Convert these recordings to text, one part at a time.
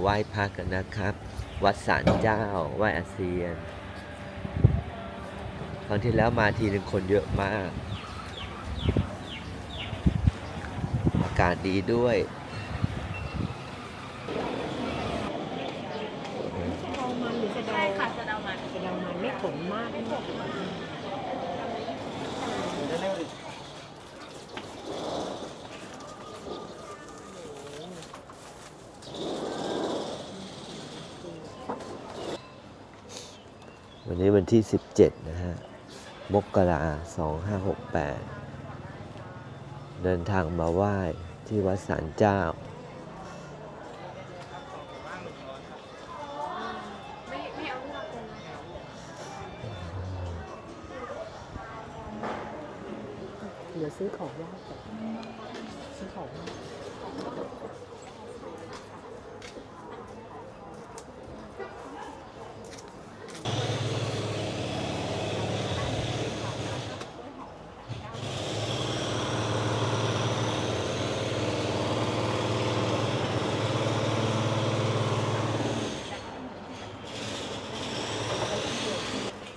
ไหว้พระกันนะครับ วัดสารเจ้า ไหว้อาเซียน ครั้งที่แล้วมาทีหนึ่งคนเยอะมาก อากาศดีด้วย เอามันหรือสะเดา ใช่ค่ะสะเดามัน สะเดามันไม่ขมมากไม่ขมมาก วันนี้วันที่ 17 นะฮะ มกราสองห้าหกแปดเดินทางมาไหว้ที่วัดสารเจ้าเอย่าเป็นนะเดี๋ยวซื้อของไหว้ก่อนซื้อของไหว้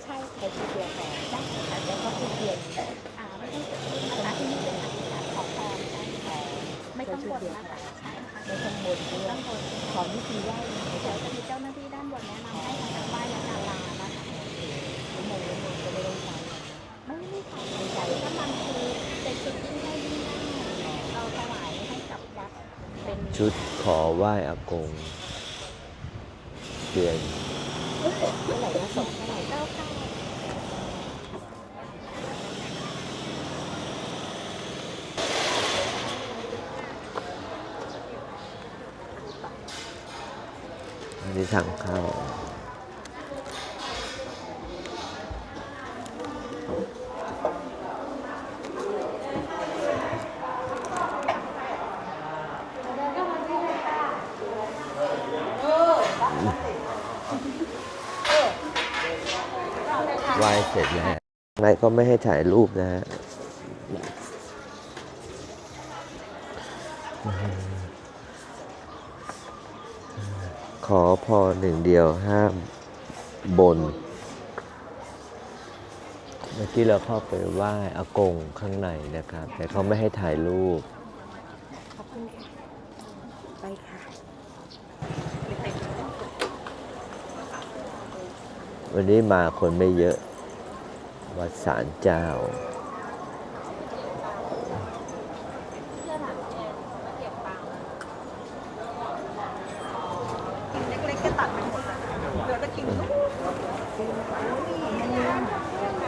ใช่ไปที่เดียวกันได้ค่ะแล้วก็ที่เดียวอ่าไม่ต้องนะคะที่นี่เป็นอธิษฐานขอพรใช่ค่ะไม่ต้องบนนะคะใช่ค่ะ ไม่ต้องบนด้วย ต้องบน ขอวิธีไหว้นะ เดี๋ยวจะมีเจ้าหน้าที่ด้านบนแนะนำให้ทางไหว้และนาลานะคะ น้ำมันน้ำมันก็ไม่ต้องใช้ ไม่ไม่ค่ะไม่ใช่น้ำมันคือเป็นจุดที่ให้ยิ่งได้เราถวายให้กับวัดเป็น ชุดขอไหว้อากงเดือนเท่าไหร่นะสองไหนเก้าเก้าอันนี้สั่งข้าวหว้เสร็จแล้วไง ก็ไม่ให้ถ่ายรูปนะฮะขอพอหนึ่งเดียวห้ามบน เมื่อกี้เราเข้าไปไหว้อากงข้างในนะครับ แต่เขาไม่ให้ถ่ายรูปขอบคุณค่ะไปค่ะวันนี้มาคนไม่เยอะ วัดสารเจ้า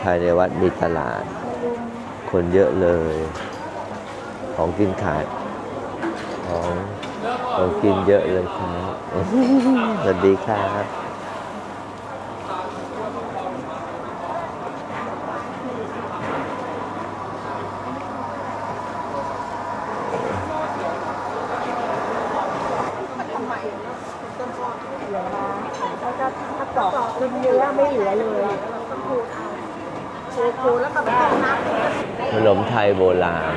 ภายในวัดมีตลาด คนเยอะเลย ของกินขายของของกินเยอะเลยครับ สวัสดีครับ เหลือถ้าถ้าถ้ากรอบกินเนื้อไม่เหลือเลยโอ้โหแล้วกับต้มน้ำ ขนมไทยโบราณ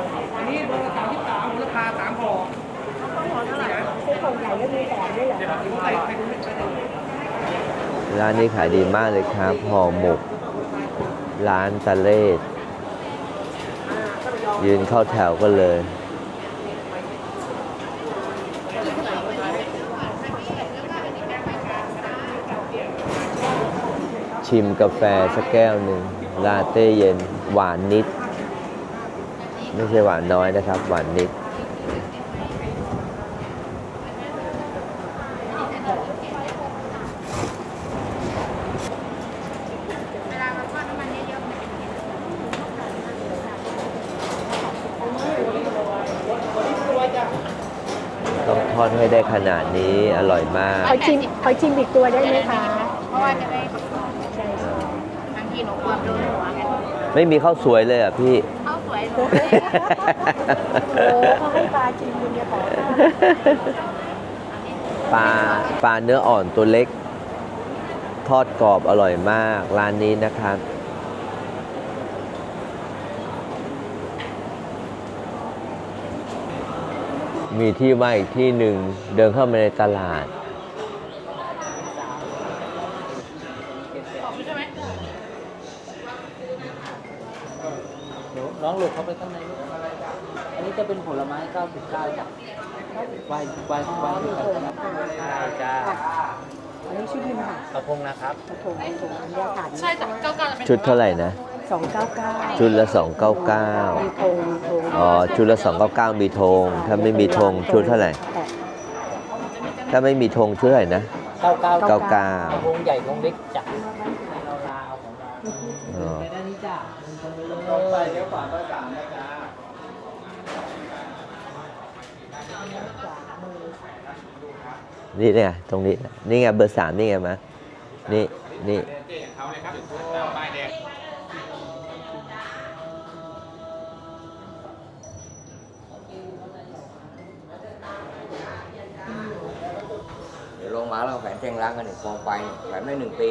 ซื้อของใหญ่แล้วมีแถมด้วยเหรอร้านนี้ขายดีมากเลยครับห่อหมก ร้านตะเลศยืนเข้าแถวกันเลย ชิมกาแฟสักแก้วหนึ่งลาเต้เย็น หวานนิด ไม่ใช่หวานน้อยนะครับ หวานนิดเวลาเราทอดน้ำมันเยอะๆมันจะเค็มต้องทอดให้ได้ขนาดนี้อร่อยมาก ขอชิมขอชิมอีกตัวได้ไหมคะเพราะว่าจะได้ประกอบใช่ใช่บางทีหนูกลัวโดนหัวไงไม่มีข้าวสวยเลยอะพี่ข้าวสวยหนู โอ้เขาให้ปลาชิมคุณจะขอปลาปลาเนื้ออ่อนตัวเล็ก ทอดกรอบอร่อยมาก ร้านนี้นะครับ มีที่ว่าอีกที่หนึ่งเดินเข้ามาในตลาด เดี๋ยว น้องหลบเข้าไปข้างในลูกอันนี้จะเป็นผลไม้ 99จ้ะไหวไหวไหวด้วยกันครับใช่จ้าอันนี้ชุดหนึ่งค่ะกระพงนะครับกระทงกระทงอันนี้ถาดใช่จ้ะเก้าเก้าจะเป็นชุดเท่าไหร่นะ สองเก้าเก้าชุดละ299มีธงมีธงอ๋อ ชุดละ 299 มีธง ถ้าไม่มีธงชุดเท่าไหร่แต่ถ้าไม่มีธงชุดเท่าไหร่นะ 99 กระพงใหญ่พงเล็กจ้ะเราลาวของเรา อ๋อ ไปด้านนี้จ้ะตรงไปเลี้ยวขวาก็สามนะจ๊ะนี่เนี่ยตรงนี้นะนี่ไงเบอร์สามนี่ไงมะนี่นี่เดี๋ยวลงมาแล้วแขวนเชียงรักกันหนึ่งกองไฟแขวนได้หนึ่งปี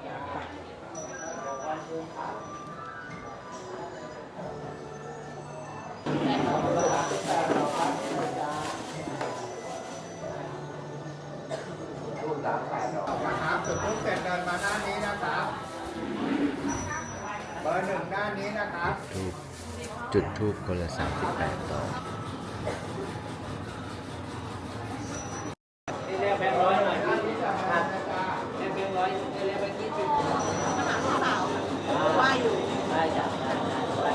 แบงค์ยี่สิบว่าอยู่ได้จ้ะได้ได้ได้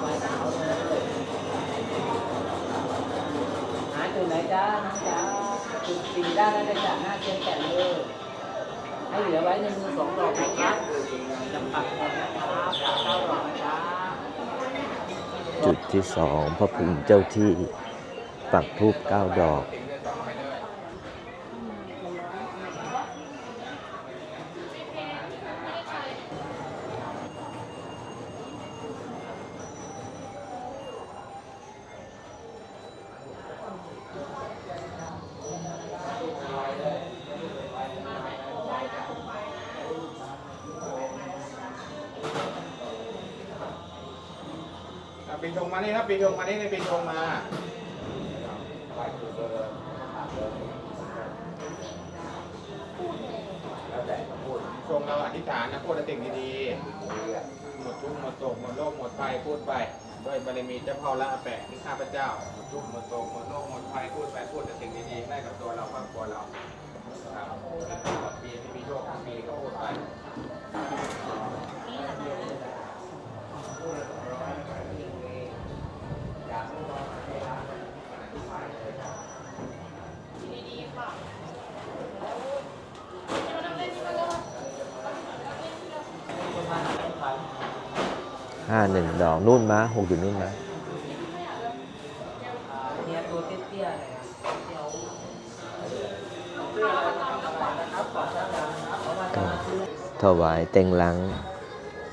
ไหว้สาวเลยหาจุดไหนจ้าน้องจ้าจุดสี่ด้านนั้นเลยจ้ะหน้าเชียงแก่นเลยให้เหลือไว้ในมือสองดอกนะครับจะปักนะครับเก้าดอก จุดที่สองพระภูมิเจ้าที่ปักทูบเก้าดอก ปีชงมานี่ครับปีชงมานี่เลยปีชงมาชงเราอธิษฐานนะพูดแต่สิ่งดีๆหมดทุกข์หมดโศกหมดโรคหมดภัยพูดไปด้วยบารมีเจ้าพ่อละอาแปะที่ข้าพเจ้าหมดทุกข์หมดโศกหมดโรคหมดภัยพูดไปพูดแต่สิ่งดีๆให้กับตัวเราครอบครัวเราครับตลอดปีที่มีโชคมีก็พูดไปห้ ห้าหนึ่งดอกนู่นมาหกอยู่นู่นมาถวายเต็งลัง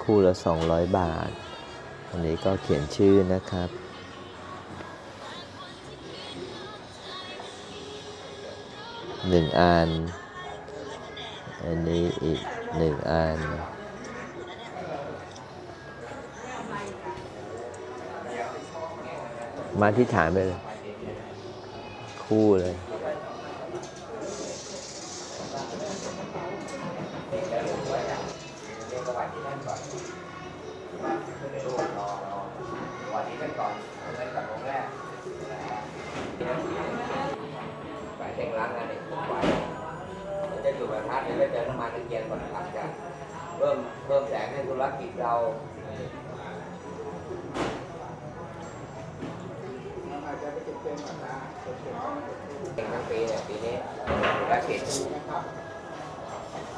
คู่ละ 200 บาท อันนี้ก็เขียนชื่อนะครับ หนึ่งอัน อันนี้อีกหนึ่งอัน มาที่ฐานไปเลย คู่เลย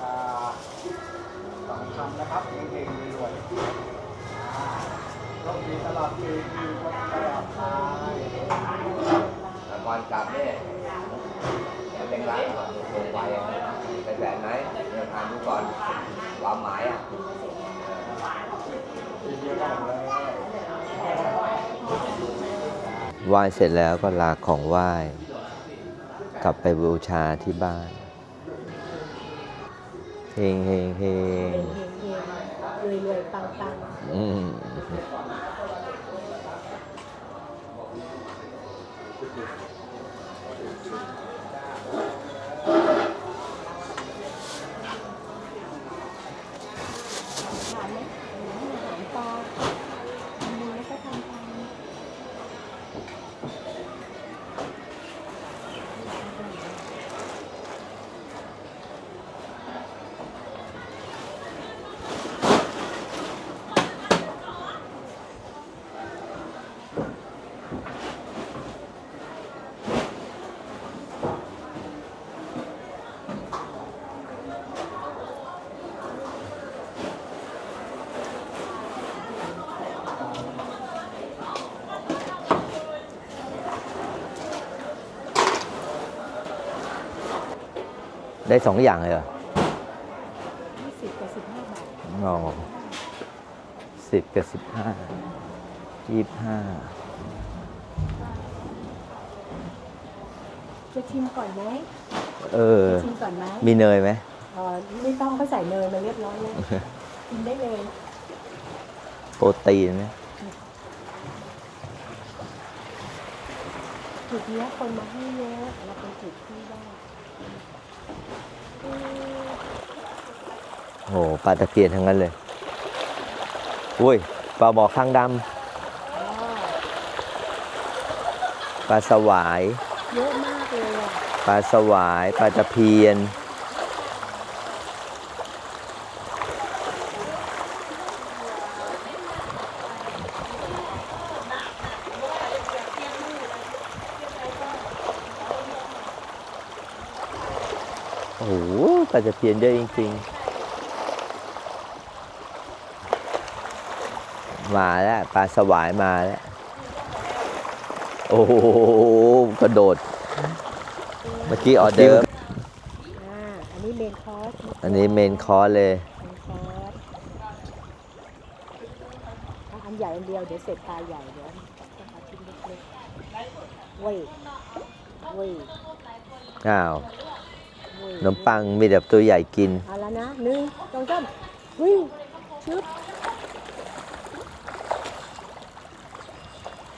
อ่าสองคำนะครับเก่งๆรวยๆอ่าโชคดีตลอดปีปีตลอดไปก่อนกลับเนี่ยเป็นร้านก่อนลงไปเป็นแสนไหมเดี๋ยวทานดูก่อนความหมายอะไหว้เสร็จแล้วก็ลาของไหว้ กลับไปบูชาที่บ้าน เฮงเฮงเฮงเฮงเฮงรวยรวยปังปังอืม ทานไหมอาหารปลาทำมือแล้วก็ทำตาม ได้สองอย่างเลยเหรอยี่สิบกับสิบห้าบาทอ๋อสิบกับสิบห้ายี่สิบห้าจะชิมก่อนไหมเออชิมก่อนไหมมีเนยไหมเออไม่ต้องเขาใส่เนยมาเรียบร้อยแล้วกินได้เลยโปรตีนไหมจุดเนี้ยคนมาให้เยอะเราเป็นจุดที่ได้ โหปลาตะเพียนทั้งนั้นเลยอุ้ยปลาหมอข้างดอ๋อำปลาสวาย เยอะมากเลยอะปลาสวาย ปลาตะเพียน โอ้โห ปลาตะเพียนเยอะจริงๆ มาแล้วปลาสวายมาแล้ว โอ้โหกระโดด เมื่อกี้ออเดอร์ฟอ่าอันนี้เมนคอร์สอันนี้เมนคอร์สเลย เมนคอร์สเอาอันใหญ่อันเดียวเดี๋ยวเสร็จปลาใหญ่เดี๋ยวต้องเอาชิ้นเล็กๆเว้ยเว้ยอ้าวเว้ย ขนมปังมีแบบตัวใหญ่กิน เอาแล้วนะหนึ่งสองสามวิ่งชึบ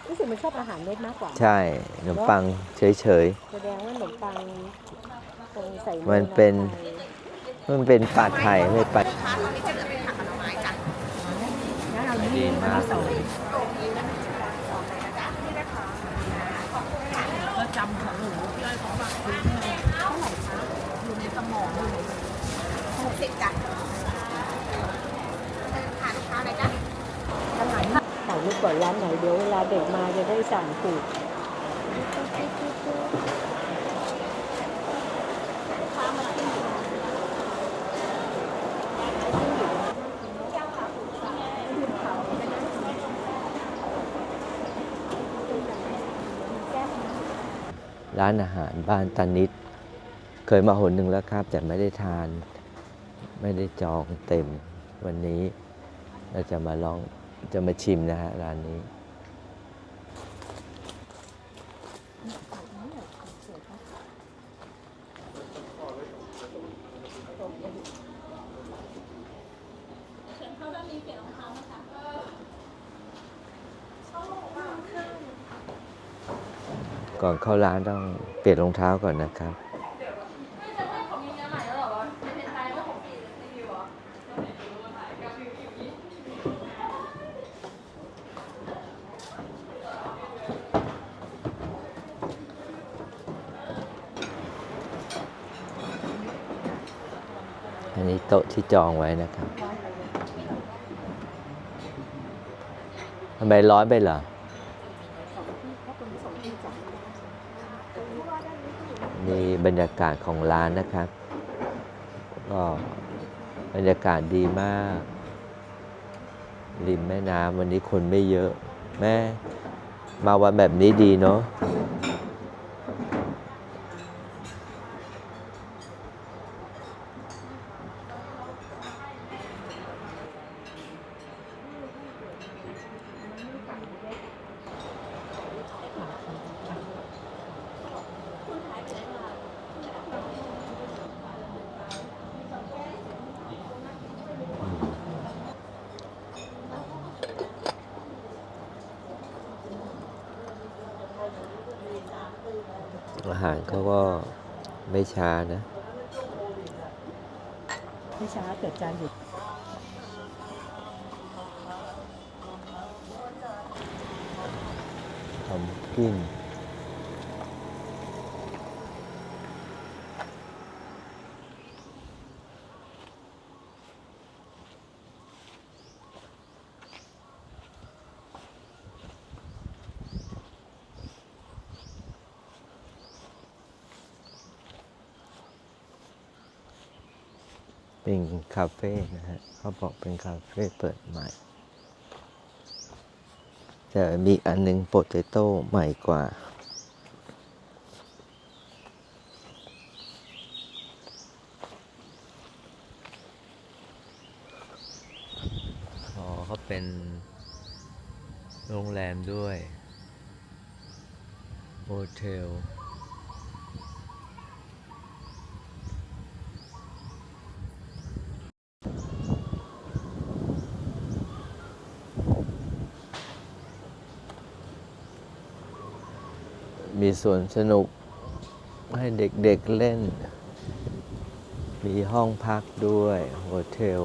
รู้สึกมันชอบอาหารเม็ดมากกว่า ใช่ขนมปังเฉย แสดงว่าขนมปังคงใส่ยมันเป็นอยไๆมันเป็นปลาไทยไม่ปลางั้นเอานี้อั นที่สองอาหารสั่งไว้ก่อนร้านไหนเดี๋ยวเวลาเด็กมาจะได้สั่งถูกร้านอาหารบ้านตานิด เคยมาหนหนึ่งแล้วครับ แต่ไม่ได้ทาน ไม่ได้จองเต็มวันนี้ เราจะมาลองจะมาชิมนะฮะร้านนี้ ก่อนเข้าร้านต้องเปลี่ยนรองเท้าก่อนนะครับ นี้โต๊ะที่จองไว้นะครับทำไมร้อนไปเหรอนี่บรรยากาศของร้านนะครับ ก็บรรยากาศดีมาก ริมแม่น้ำวันนี้คนไม่เยอะ แม่ มาวันแบบนี้ดีเนาะ หารเขาก็ไม่ ช้านะไม่ช้าเกิดจานหยุดทำกิน เป็นคาเฟ่นะฮะเขาบอกเป็นคาเฟ่เปิดใหม่ แต่มีอันหนึงโปเตโต้ใหม่กว่า อ๋อเขาเป็นโรงแรมด้วย โฮเทล มี สวนสนุกให้เด็กๆเล่น มีห้องพักด้วยโฮเทล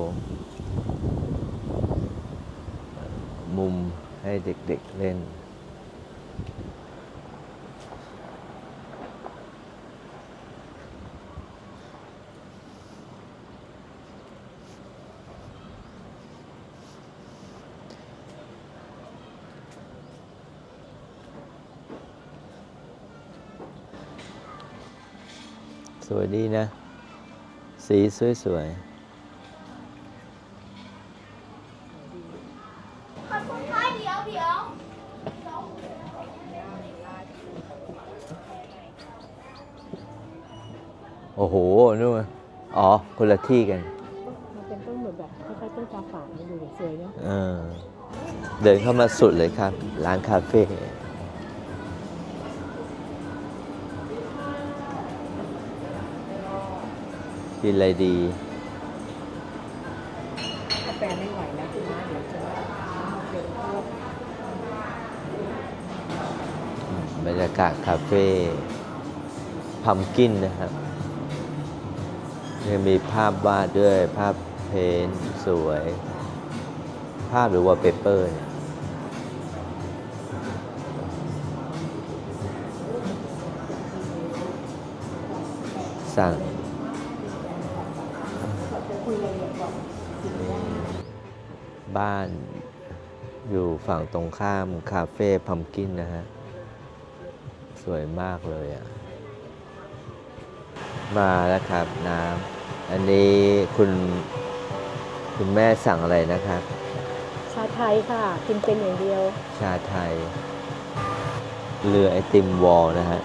มุมให้เด็กๆเล่น ส วยดีนะ สีสวยๆขอบคุณค่ะเดี๋ยวเดี๋ยวโอ้โหนู่นอ๋อ คนละที่กัน มันเป็นต้นเหมือนแบบคล้ายๆต้นกาฝากมันดูสวยเนาะเออเดินเข้ามาสุดเลยครับ ร้านคาเฟ่ กินอะไรดี กาแฟไม่ไหวแล้วคุณน้าเดี๋ยวจะเป็นพวกบรรยากาศคาเฟ่พัมกินนะครับยังมีภาพวาดด้วยภาพเพนสวย ภาพหรือว่าเปเปอร์เนี่ยสั่ง บ้านอยู่ฝั่งตรงข้ามคาเฟ่พัมกินนะฮะ สวยมากเลยอะ มาแล้วครับน้ำอันนี้คุณคุณแม่สั่งอะไรนะครับ ชาไทยค่ะ กินเป็นอย่างเดียว ชาไทย เรือไอติมวอลนะฮะ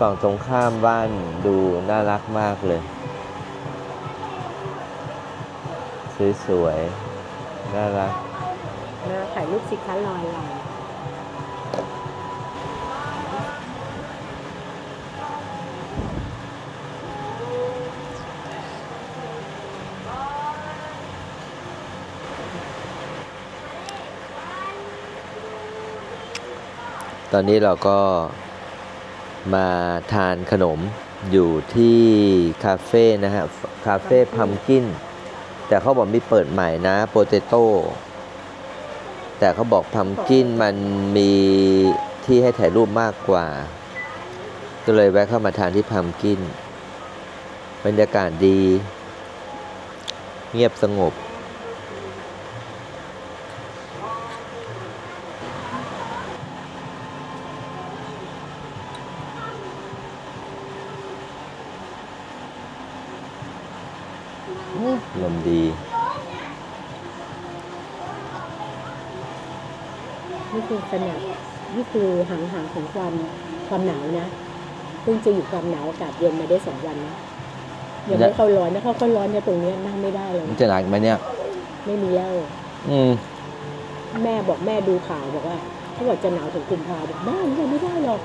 ฝั่งตรงข้ามบ้านดูน่ารักมากเลย สวยๆ น่ารักนะถ่ายรูปสิคะลอยลอยตอนนี้เราก็ มาทานขนมอยู่ที่คาเฟ่นะฮะ คาเฟ่พัมกิน แต่เขาบอกมีเปิดใหม่นะโปเตโต้แต่เขาบอกพัมกินมันมีที่ให้ถ่ายรูปมากกว่า ก็เลยแวะเข้ามาทานที่พัมกิน บรรยากาศดี เงียบสงบ ลมดี นี่คือขนาดนี่คือหางหางของความความหนาวนะเพิ่งจะอยู่ความหนาวอากาศเย็นมาได้สองวันนะยังไม่เข้าร้อนนะเข้าเข้าร้อนเนี่ยตรงเนี้ยนั่งไม่ได้เลยมันจะหนักไหมเนี่ย ไม่มีแล้วอืมแม่บอกแม่ดูข่าวบอกว่าเขาบอกจะหนาวถึงกุมภาบอกแม่ยังไม่ได้หรอก